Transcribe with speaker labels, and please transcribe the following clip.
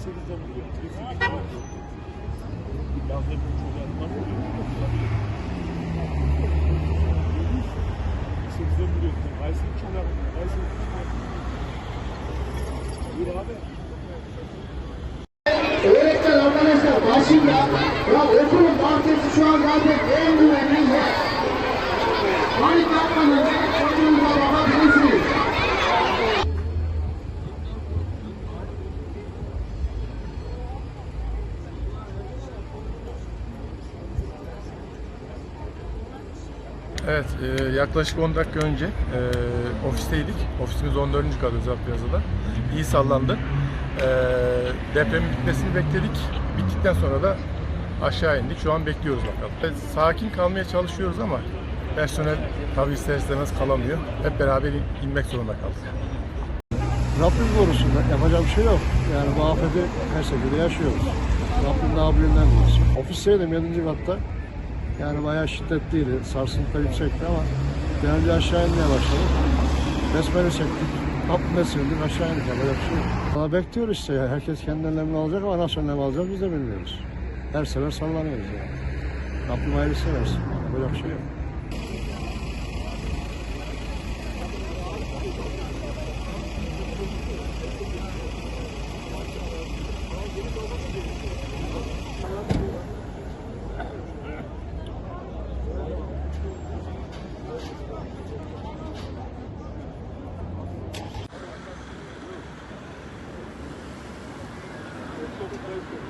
Speaker 1: 8'den vuruyor. Trafik var. Lafla bir çocuğa anlamıyor. 8'den vuruyor. Kayseri çalar. Kayseri çalar. Buyur abi.
Speaker 2: Evet, e, yaklaşık 10 dakika önce e, ofisteydik. Ofisimiz 14. kat Özal Plaza'da. İyi sallandı. E, depremin bitmesini bekledik. Bittikten sonra da aşağı indik. Şu an bekliyoruz bakalım. E, sakin kalmaya çalışıyoruz ama personel tabii ister istemez kalamıyor. Hep beraber in- inmek zorunda kaldık.
Speaker 3: Rabbim korusun. Yapacak bir şey yok. Yani bu afeti her şekilde yaşıyoruz. Rabbim büyüğünden korusun. Ofisteydim 7. katta. Yani bayağı şiddetliydi. Sarsıntı yüksekti ama önce aşağı inmeye başladık. Besmele çektik. Kapına sildik aşağı indik. Yapacak bir şey yok. Valla bekliyoruz işte ya. Herkes kendi önlemini alacak ama nasıl önlem alacağız biz de bilmiyoruz. Her sefer sallanıyoruz yani. Rabbim hayırlısı versin. Yapacak bir şey yok. Thank you.